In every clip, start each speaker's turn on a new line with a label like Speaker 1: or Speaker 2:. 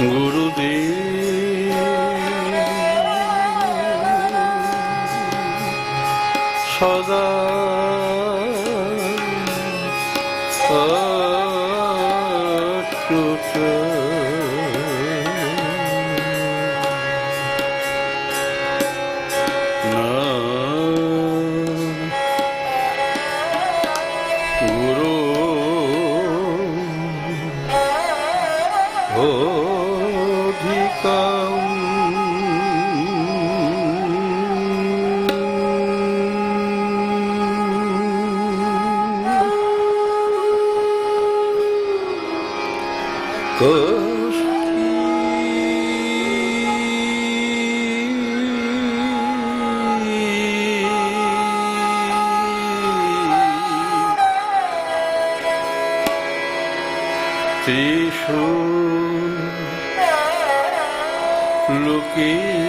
Speaker 1: গুরুদেব ত্রিষু লোকেষু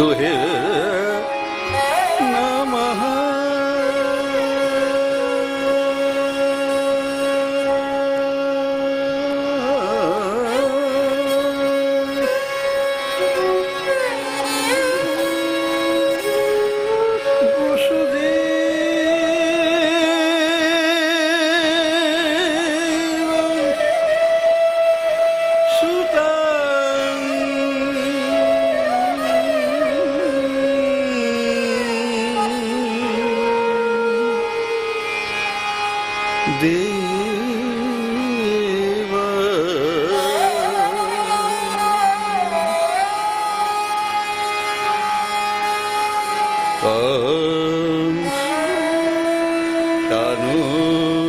Speaker 1: দুহে নমঃ तनु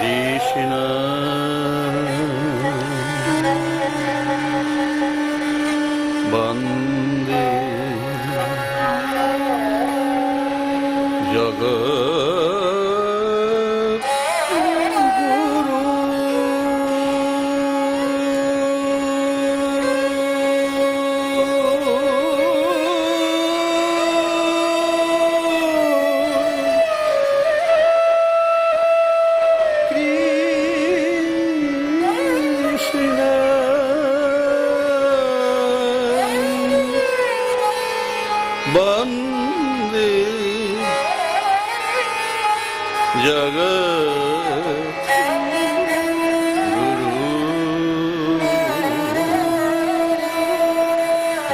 Speaker 1: Krishna Bande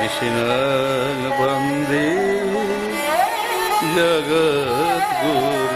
Speaker 1: Krishna বন্দে জগৎ গুরু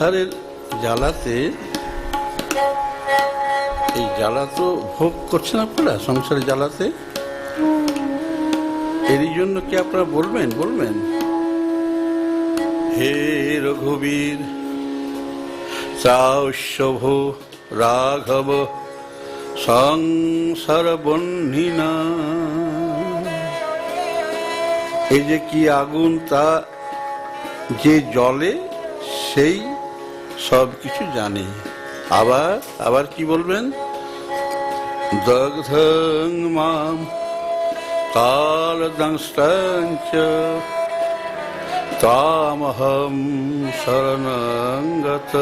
Speaker 1: সংসারের জ্বালাতে, এই জ্বালা তো ভোগ করছেন আপনারা, সংসারের জ্বালাতে? এরই জন্য কি আপনারা বলবেন বলবেন? হে রঘুবীর, চাউষ্যভ রাঘব, সংসার বহ্নিনা এই যে কি আগুন তা যে জলে সেই সব কিছু জানে। আবার আবার কি বলবেন? দগ্ধং মাম কালদংষ্টঞ্চ তামহম শরণাঙ্গত।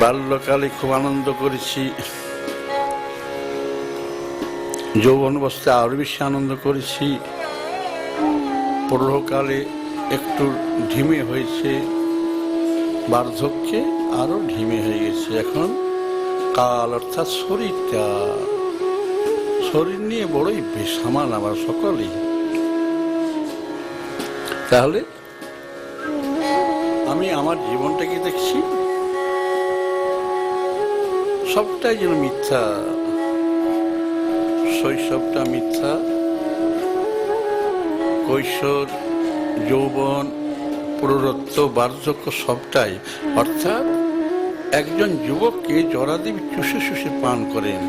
Speaker 1: বাল্যকালে খুব আনন্দ করেছি। যৌবন অবস্থায় আরও বেশি আনন্দ করেছি। প্রৌঢ়কালে একটু ঢিমে হয়েছে, বার্ধক্যে আরও ঢিমে হয়ে গেছে। এখন কাল অর্থাৎ শরীরটা, শরীর নিয়ে বড়ই বেসামাল আমার সকলেই। তাহলে আমি আমার জীবনটাকে দেখছি, সবটাই যেন মিথ্যা, শৈশবটা মিথ্যা, কৈশোর যৌবন প্রৌঢ়ত্ব বার্ধক্য সবটাই। অর্থাৎ একজন যুবককে জরাদেবী চুষে চুষে পান করেন।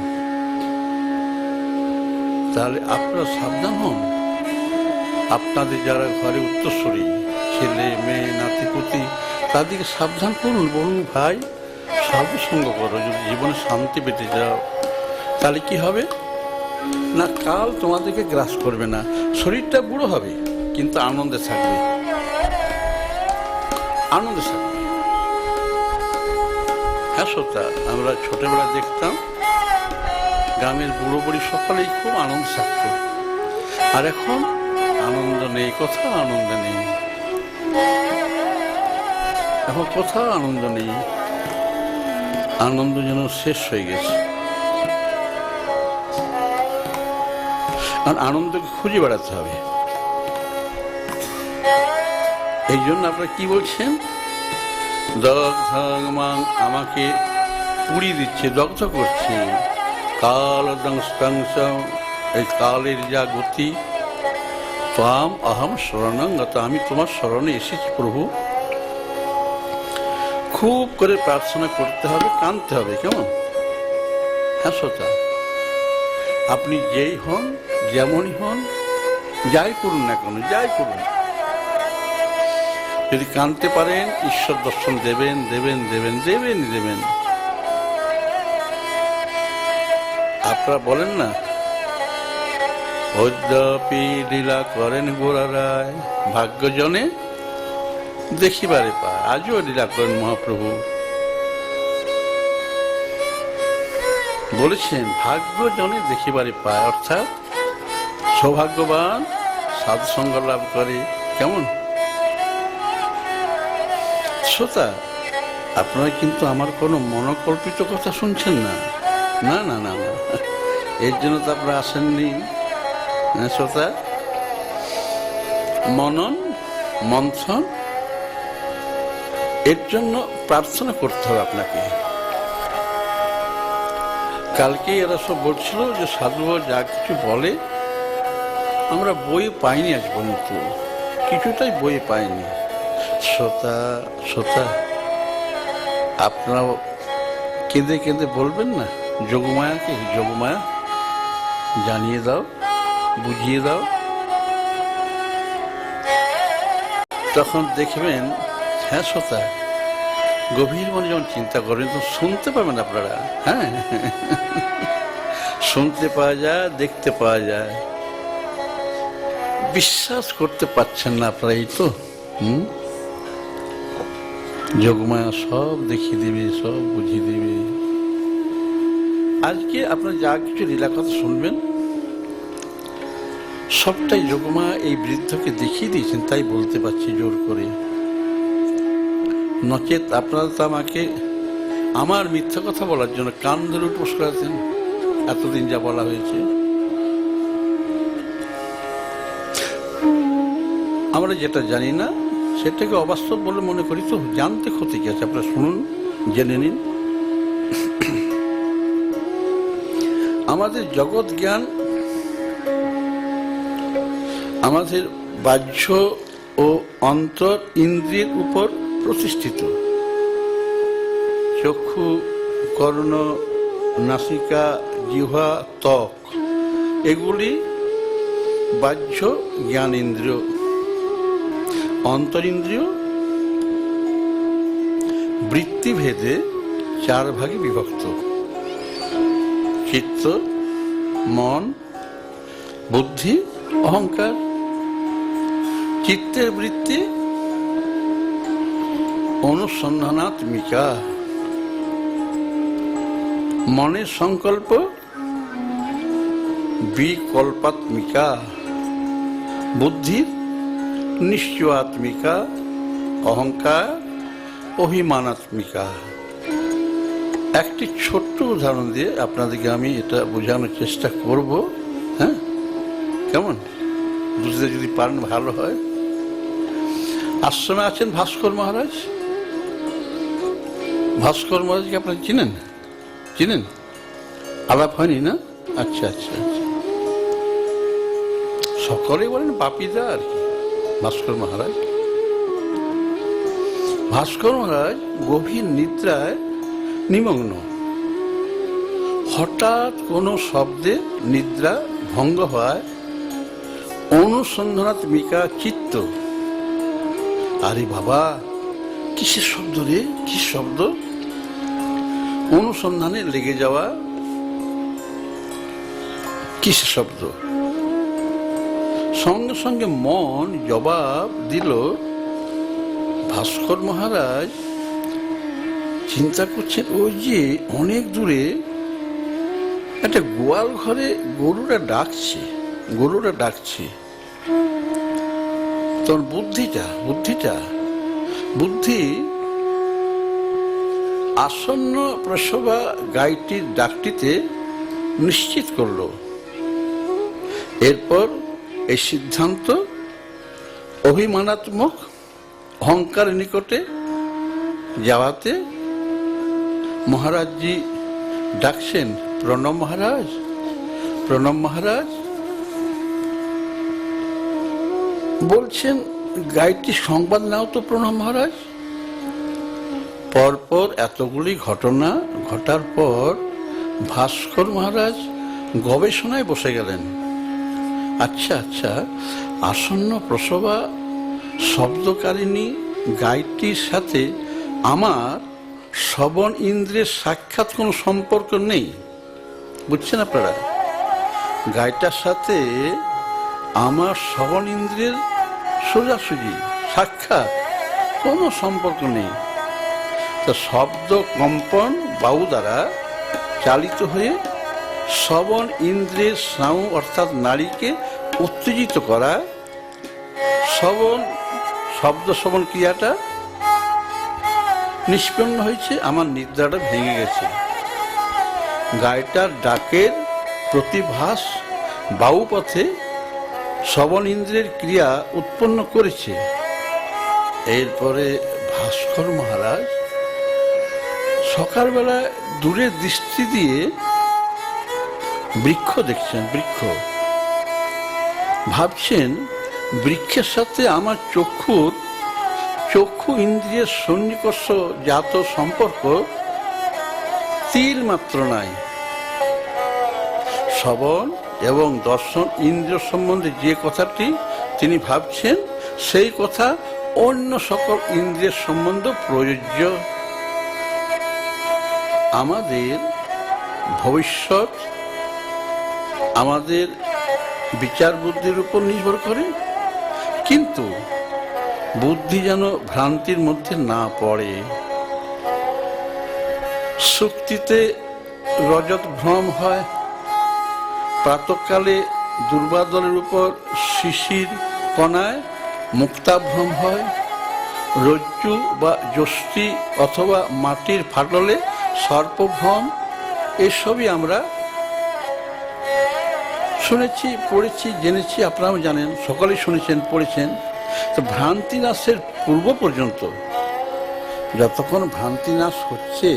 Speaker 1: তাহলে আপনারা সাবধান হন। আপনাদের যারা ঘরে উত্তরস্বরী ছেলে, মেয়ে নাতিপুতি তাদেরকে সাবধান করুন। বলুন, ভাই সঙ্গ করো। যদি জীবনে শান্তি পেতে যাও তাহলে কি হবে? না, কাল তোমাদেরকে গ্রাস করবে না। শরীরটা বুড়ো হবে। কিন্তু আনন্দে থাকবে। আনন্দে থাকবে। হ্যাঁ সত্যা আমরা ছোটবেলা দেখতাম, গ্রামের বুড়ো বুড়ি সকলেই খুব আনন্দ থাকতো। আর এখন আনন্দ নেই, কোথাও আনন্দ নেই। এখন কোথাও আনন্দ নেই। আনন্দ যেন শেষ হয়ে গেছে। আর আনন্দকে খুঁজে বেড়াতে হবে। এই জন্য আপনারা কি বলছেন? দগ্ধং মাং আমাকে পুড়ি দিচ্ছে দগ্ধ করছে। কাল এই কালের যা গতি, তাম অহম শরণাঙ্গত আমি তোমার স্মরণে এসেছি প্রভু। খুব করে প্রার্থনা করতে হবে কাঁদতে হবে, কেমন? হ্যাঁ শ্রোতা। আপনি যেই হন, যেমনই হন, যাই করুন না কেন, যাই করুন। যদি কানতে পারেন, ঈশ্বর দর্শন দেবেন দেবেন দেবেন দেবেন দেবেন। আপনারা বলেন না? অদ্যাপি লীলা করেন গোড়া রায়। ভাগ্যজনে দেখিবারে পায়, আজও লীলা করেন মহাপ্রভু। বলেছেন, ভাগ্যজনে দেখিবারে পায়, অর্থাৎ সৌভাগ্যবান সাধুসঙ্গ লাভ করে। কেমন? শ্রোতা আপনারা কিন্তু আমার কোনো মনোকল্পিত কথা শুনছেন না। না না না না। এর জন্য তো আপনারা আসেননি। হ্যাঁ, শ্রোতা? মনন মন্থন এর জন্য প্রার্থনা করতে হবে আপনাকে। কালকে এরা সব বলছিল যে সাধু যা কিছু বলে আমরা বই পাইনি আজ পর্যন্ত। কিছুটাই বই পাইনি। শ্রোতা শ্রোতা আপনারা কেঁদে কেঁদে বলবেন না, যোগমায়াকে যোগমায়া জানিয়ে দাও, বুঝিয়ে দাও। তখন দেখবেন হ্যাঁ শ্রোতা, গভীর মনে যখন চিন্তা করেন তো শুনতে পাবেন আপনারা হ্যাঁ। শুনতে পাওয়া যায়, দেখতে পাওয়া যায়। বিশ্বাস করতে পারছেন না আপনারা, এই তো, হুম? যোগমায়া সব দেখিয়ে দেবে, সব বুঝিয়ে দেবে। আজকে আপনারা যা কিছু লীলা কথা শুনবেন, সবটাই যোগমা এই বৃদ্ধকে দেখিয়ে দিয়েছেন, তাই বলতে পারছি জোর করে। নচেত আপনারা তো আমাকে আমার মিথ্যা কথা বলার জন্য কান ধরে উপোস এতদিন যা বলা হয়েছে। আমরা যেটা জানি না সেটাকে অবাস্তব বলে মনে করি। তো জানতে ক্ষতি কি আছে? আপনারা শুনুন, জেনে নিন। আমাদের জগৎ জ্ঞান, আমাদের বাহ্য ও অন্তর ইন্দ্রিয়ের উপর প্রতিষ্ঠিত। চক্ষু, কর্ণ, নাসিকা, জিহ্বা, ত্বক, এগুলি বাহ্য জ্ঞান ইন্দ্রিয়। অন্তরিন্দ্রিয় বৃত্তিভেদে চার ভাগে বিভক্ত। চিত্ত, মন, বুদ্ধি, অহংকার। চিত্তের বৃত্তি অনুসন্ধানাত্মিকা মনের সংকল্প বিকল্পাত্মিকা। বুদ্ধির নিশ্চয়াত্মিকা, অহংকার, অভিমানাত্মিকা। একটি ছোট্ট উদাহরণ দিয়ে আপনাদেরকে আমি এটা বোঝানোর চেষ্টা করব হ্যাঁ? কেমন? বুঝতে যদি পারেন ভালো হয়। আশ্রমে আছেন ভাস্কর মহারাজ? ভাস্কর মহারাজকে আপনারা চিনেন? চিনেন? আলাপ হয়নি না? আচ্ছা আচ্ছা আচ্ছা। সকলেই বলেন বাপিদা আর কি। ভাস্কর মহারাজ। ভাস্কর মহারাজ গভীর নিদ্রায় নিমগ্ন। হঠাৎ কোনো শব্দে নিদ্রা ভঙ্গ হয় অনুসন্ধানাত্মিকা চিত্ত। আরে বাবা, কিসের শব্দ রে? কি শব্দ? অনুসন্ধানে লেগে যাওয়া কিসের শব্দ? সঙ্গে সঙ্গে মন জবাব দিল, ভাস্কর মহারাজ, চিন্তা করছেন, ওই যে অনেক দূরে একটা গোয়াল ঘরে গরুরা ডাকছে গরুরা ডাকছে। তোর বুদ্ধিটা বুদ্ধিটা, বুদ্ধি আসন্ন প্রসবা গাইটির ডাকটিতে নিশ্চিত করল। এরপর এই সিদ্ধান্ত অভিমানাত্মক অহংকার নিকটে যাওয়াতে মহারাজজি ডাকছেন, প্রণব মহারাজ প্রণব মহারাজ। বলছেন গাইডটি সংবাদ নাও তো, প্রণব মহারাজ। পরপর এতগুলি ঘটনা ঘটার পর ভাস্কর মহারাজ গবেষণায় বসে গেলেন। আচ্ছা আচ্ছা। আসন্ন প্রসবা শব্দকারিণী গাইডটির সাথে আমার শ্রবণ ইন্দ্রের সাক্ষাৎ কোনো সম্পর্ক নেই। বুঝছেন আপনারা? গাইটার সাথে আমার শ্রবণ ইন্দ্রের সোজাসুজি, সাক্ষাৎ কোনো সম্পর্ক নেই। তো শব্দ কম্পন বায়ু দ্বারা চালিত হয়ে শ্রবণ ইন্দ্রের স্নায়ু অর্থাৎ নারীকে উত্তেজিত করা, শ্রবণ, শব্দ শ্রবণ ক্রিয়াটা নিষ্পন্ন হয়েছে, আমার নিদ্রাটা ভেঙে গেছে। গায়টার ডাকের প্রতিভাস বায়ুপথে শ্রবণ ইন্দ্রের ক্রিয়া উৎপন্ন করেছে। এরপরে ভাস্কর মহারাজ সকালবেলা দূরে দৃষ্টি দিয়ে বৃক্ষ দেখছেন, বৃক্ষ। ভাবছেন, বৃক্ষের সাথে আমার চক্ষুর চক্ষু ইন্দ্রিয়ের সন্নিকর্ষ জাত সম্পর্ক তিল মাত্র নাই। শ্রবণ এবং দর্শন ইন্দ্রিয় সম্বন্ধে যে কথাটি তিনি ভাবছেন, সেই কথা অন্য সকল ইন্দ্রিয়ের সম্বন্ধে প্রযোজ্য। আমাদের ভবিষ্যৎ, আমাদের বিচার বুদ্ধির উপর নির্ভর করে। কিন্তু বুদ্ধি যেন ভ্রান্তির মধ্যে না পড়ে। শক্তিতে রজত ভ্রম হয়। প্রাতকালে দুর্বাদলের উপর শিশির কণায় মুক্তাভ্রম হয়। রজ্জু বা যষ্টি অথবা মাটির ফাটলে সর্পভ্রম, এসবই আমরা শুনেছি, পড়েছি, জেনেছি, আপনারাও জানেন, সকলেই শুনেছেন, পড়েছেন। তো ভ্রান্তি নাশের পূর্ব পর্যন্ত যতক্ষণ ভ্রান্তি নাশ হচ্ছে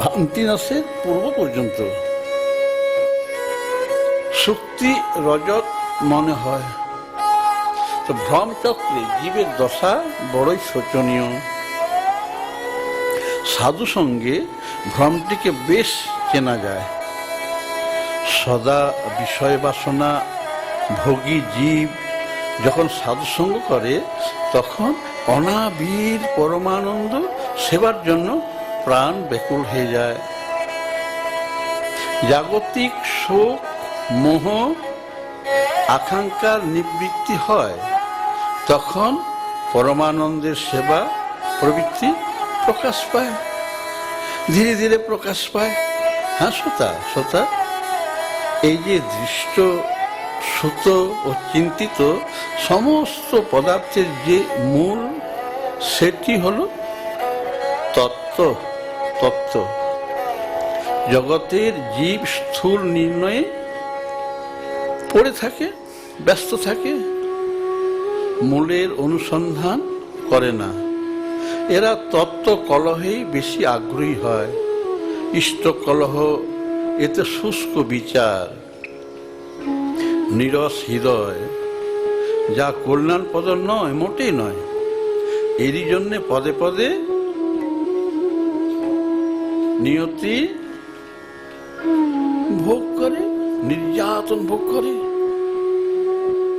Speaker 1: ভ্রান্তি নাশের পূর্ব পর্যন্ত শক্তি রজত মনে হয়। তো ভ্রম চক্রে জীবের দশা বড়ই শোচনীয়। সাধু সঙ্গে ভ্রমটিকে বেশ চেনা যায়। সদা বিষয় বাসনা, ভোগী জীব, যখন সাধুসঙ্গ করে, তখন অনাবির পরমানন্দ সেবার জন্য প্রাণ ব্যাকুল হয়ে যায়। জাগতিক শোক, মোহ, আকাঙ্ক্ষার নিবৃত্তি হয়, তখন পরমানন্দের সেবা প্রবৃত্তি প্রকাশ পায়। ধীরে ধীরে প্রকাশ পায়। হ্যাঁ শ্রোতা শ্রোতা এই যে দৃষ্ট সুত ও চিন্তিত সমস্ত পদার্থের যে মূল, সেটি হল তত্ত্ব তত্ত্ব। জগতের জীব স্থূল নির্ণয়ে পড়ে থাকে, ব্যস্ত থাকে, মূলের অনুসন্ধান করে না। এরা তত্ত্ব কলহেই বেশি আগ্রহী হয়। ইষ্ট কলহ এতে শুষ্ক বিচার, নিরস হৃদয়। যা কল্যাণপদ নয়, মোটেই নয়। এরই জন্যে পদে পদে নিয়তি ভোগ করে, নির্যাতন ভোগ করে।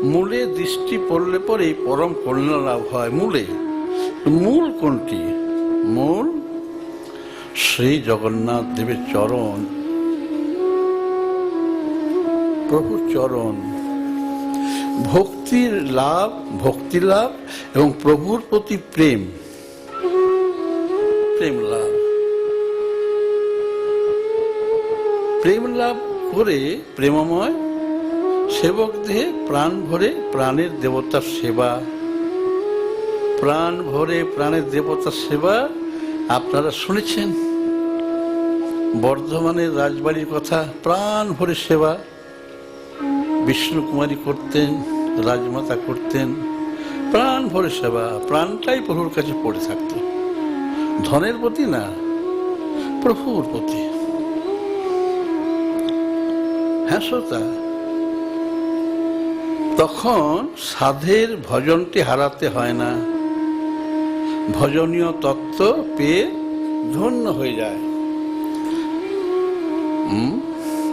Speaker 1: মূলে দৃষ্টি পড়লে পরে পরম কল্যাণ লাভ হয়। মূলে, মূল কোনটি? মূল শ্রী জগন্নাথ দেবের চরণ। প্রভু চরণ ভক্তির লাভ ভক্তি লাভ এবং প্রভুর প্রতি প্রেম। প্রেম লাভ। প্রেম লাভ করে প্রেমময়, সেবক দেহে প্রাণ ভরে প্রাণের দেবতার সেবা। প্রাণ ভরে প্রাণের দেবতার সেবা আপনারা শুনেছেন? বর্ধমানের রাজবাড়ির কথা, প্রাণ ভরে সেবা। বিষ্ণু কুমারী করতেন, রাজমাতা করতেন, প্রাণ ভরে সেবা, প্রাণটাই প্রভুর কাছে পড়ে থাকতো। ধনের প্রতি না, প্রভুর প্রতি হ্যাঁ শ্রোতা, তখন সাধের ভজনটি হারাতে হয় না। ভজনীয় তত্ত্ব পেয়ে ধন্য হয়ে যায়?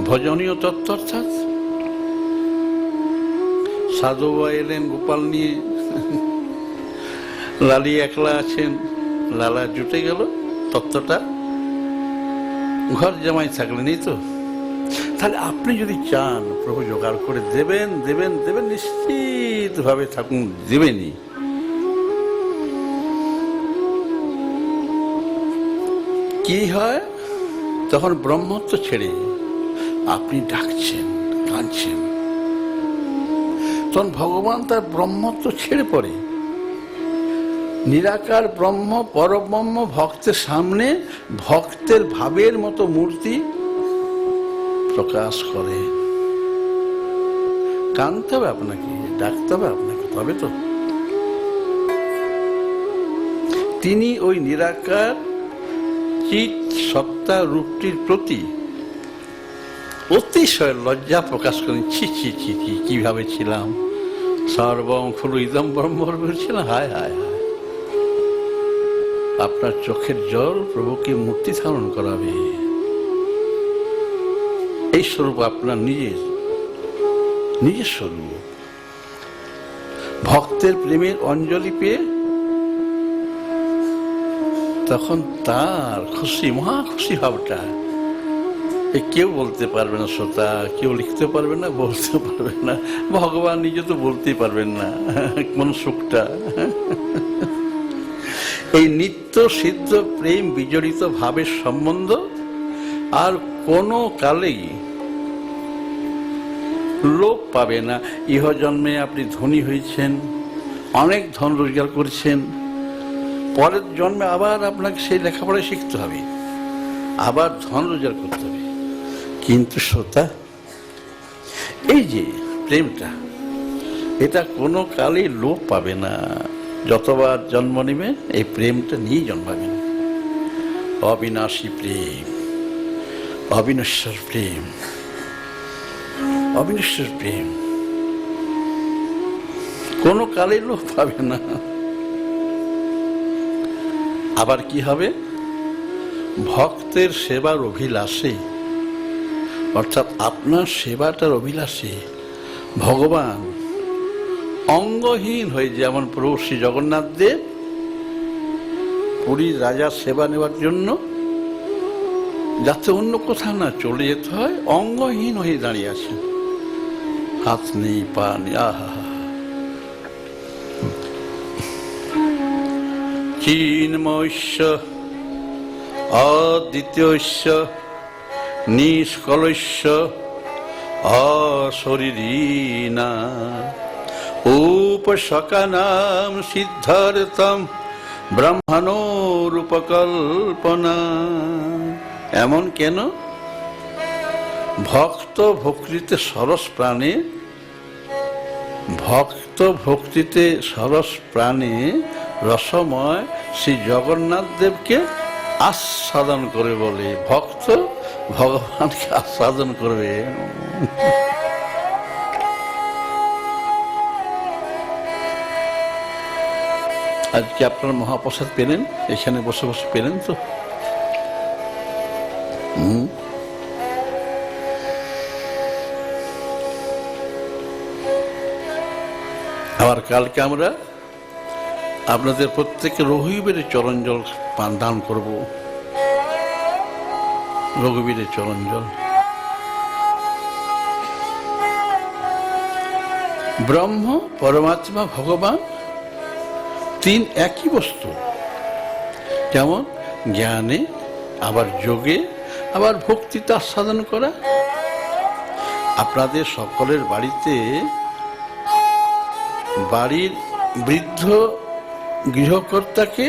Speaker 1: ভজনীয় তত্ত্ব অর্থাৎ সাধুবা এলেন, গোপাল নিয়ে। লালি একলা আছেন, লালা জুটে গেল তত্ত্বটা। ঘর জামাই থাকলেনই তো। তাহলে আপনি যদি চান, প্রভু জোগাড় করে দেবেন দেবেন দেবেন, নিশ্চিতভাবে থাকুন, দেবেনই। কি হয়? তখন ব্রহ্মত্ব ছেড়ে আপনি ডাকছেন, কাঁদছেন। তখন ভগবান তার ব্রহ্মত্ব ছেড়ে পড়ে। নিরাকার ব্রহ্ম, পরব্রহ্ম, ভক্তের সামনে ভক্তের ভাবের মতো মূর্তি প্রকাশ করে। কানতে হবে আপনাকে, ডাকতে হবে আপনাকে, তবে তো। তিনি ওই নিরাকার চিত সত্তা রূপটির প্রতি অতিশয় লজ্জা প্রকাশ করেন ছি ছি ছি ছি, কীভাবে ছিলাম? সর্বম খুলু ইদম ব্রহ্ম ছিলাম হায় হায় হায়। আপনার চোখের জল প্রভুকে মূর্তি ধারণ করাবে। এই স্বরূপ আপনার নিজের নিজের স্বরূপ। ভক্তের প্রেমের অঞ্জলি পেয়ে তখন তার খুশি, মহা খুশি ভাবটা কেউ বলতে পারবে না, শ্রোতা। কেউ লিখতে পারবে না, বলতে পারবে না। ভগবান নিজে তো বলতেই পারবেন না, কোন সুখটা। এই নিত্য সিদ্ধ প্রেম বিজড়িত ভাবের সম্বন্ধ আর কোনো কালেই লোপ পাবে না। ইহ জন্মে আপনি ধনী হয়েছেন, অনেক ধন রোজগার করছেন, পরের জন্মে আবার আপনাকে সেই লেখাপড়া শিখতে হবে, আবার ধন রোজগার করতে হবে। কিন্তু শ্রোতা, এই যে প্রেমটা, এটা কোনো কালে লোপ পাবে না। যতবার জন্ম নেবে, এই প্রেমটা নিয়েই জন্মাবেন। অবিনাশী প্রেম, অবিনশ্বর প্রেম অবিনশ্বর প্রেম, কোনো কালে লোক পাবে না। আবার কি হবে? ভক্তের সেবার অভিলাষে অর্থাৎ আপনার সেবাটার অভিলাষে ভগবান অঙ্গহীন হয়ে যেমন প্রভু শ্রী জগন্নাথ দেব পুরীর রাজার সেবা নেওয়ার জন্য যাতে অন্য কোথাও না চলে যেতে হয়, অঙ্গহীন হয়ে দাঁড়িয়ে আছেন। হাত নেই, পা নেই, আহা চিন্ময়স্য অদ্বিতীয়স্য নিষ্কলস্য অশরীরীনা উপশকানাম সিদ্ধার্থম ব্রহ্মাণোরূপকল্পনা। এমন কেন? ভক্ত ভক্তিতে সরস প্রাণে, ভক্ত ভক্তিতে সরস প্রাণে রসময় শ্রী জগন্নাথ দেবকে আস্বাদন করে বলে। ভক্ত ভগবানকে আস্বাদন করবে। আজকে আপনার মহাপ্রসাদ পেলেন, এখানে বসে বসে পেলেন তো? আবার কালকে আমরা আপনাদের প্রত্যেকে রহিবের চরণ জল পান দান করব। রঘুবীরের চরণ জল ব্রহ্ম, পরমাত্মা, ভগবান, তিন একই বস্তু। যেমন জ্ঞানে, আবার যোগে, আবার ভক্তিতে আস্বাদন করা। আপনাদের সকলের বাড়িতে বাড়ির বৃদ্ধ গৃহকর্তাকে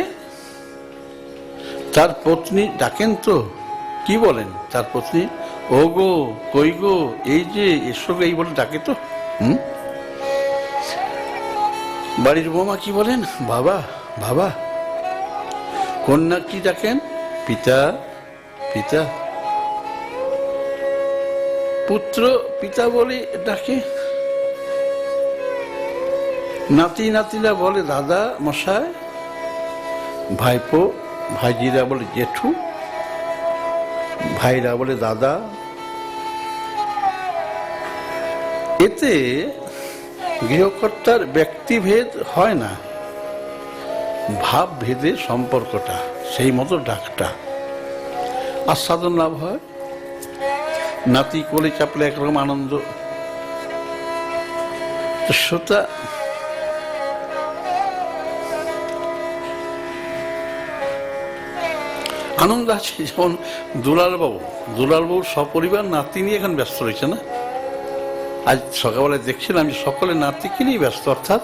Speaker 1: তার পত্নী ডাকেন তো? কি বলেন? তার পত্নী? ও গো কই গো? এই যে, এসো এই বলে ডাকে তো। হুম? বাড়ির বৌমা কি বলেন? বাবা বাবা। কন্যা কি ডাকেন? পিতা পিতা। পুত্র, পিতা বলে ডাকে। নাতি নাতিরা বলে দাদা, মশাই। ভাইপো, ভাইজিরা বলে জেঠু। ভাইরা বলে, দাদা, এতে গৃহকর্তার ব্যক্তিভেদ হয় না। ভাব ভেদে সম্পর্কটা, সেই মতো ডাকটা। আস্বাদন লাভ হয়। নাতি কোলে চাপলে একরকম আনন্দ। শ্রোতা আনন্দ আছে, যেমন দুলালবাবু। দুলালবাবুর সপরিবার নাতি নিয়ে এখন ব্যস্ত রয়েছে না? আজ সকালবেলায় দেখছিলাম যে সকলে নাতিকে নিয়ে ব্যস্ত, অর্থাৎ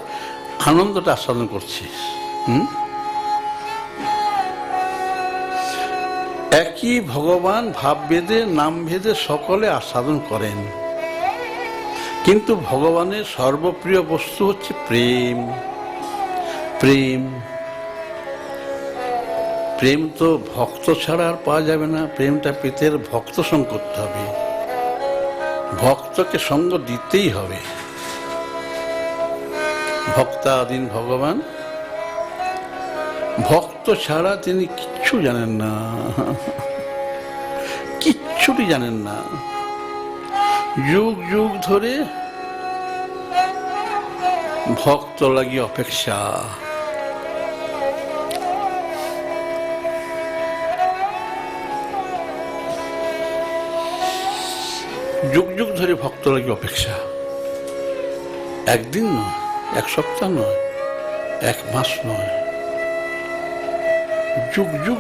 Speaker 1: আনন্দটা আস্বাদন করছি। হুম? একই ভগবান ভাবভেদে, নামভেদে সকলে আস্বাদন করেন। কিন্তু ভগবানের সর্বপ্রিয় বস্তু হচ্ছে প্রেম। প্রেম। প্রেম তো ভক্ত ছাড়া আর পাওয়া যাবে না। প্রেমটা পেতে ভক্ত সঙ্গ করতে হবে। ভক্তকে সঙ্গ দিতেই হবে। ভক্তাধীন ভগবান, ভক্ত ছাড়া তিনি কিচ্ছু জানেন না। কিচ্ছুটি জানেন না। যুগ যুগ ধরে ভক্ত লাগি অপেক্ষা। যুগ যুগ ধরে ভক্ত লাগি অপেক্ষা? একদিন নয়, এক সপ্তাহ নয়, এক মাস নয়। যুগ যুগ